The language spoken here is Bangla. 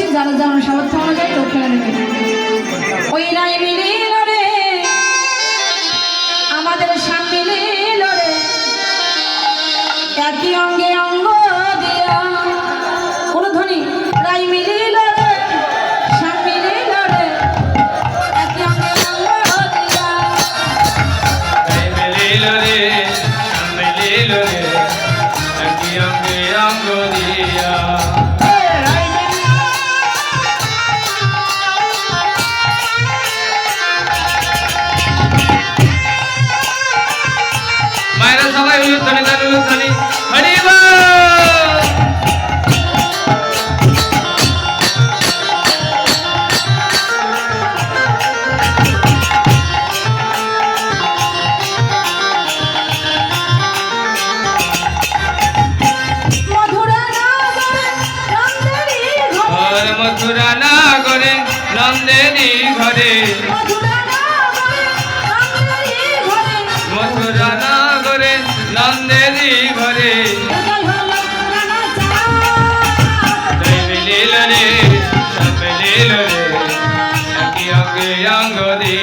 করছি যারা যেমন সামর্থ্য অনুযায়ী দক্ষিণা দেবে ওই রায় মিলিল রে আমাদের সামিলিল রে একই অঙ্গে অঙ্গ দিয়া। মায়েরা সবাই উলুধ্বনি দেন উলুধ্বনি হরি বল! মধুরা নাগরে নন্দেরি ঘরে নন্দেরি ঘরে। রে অঙ্গ দিয়া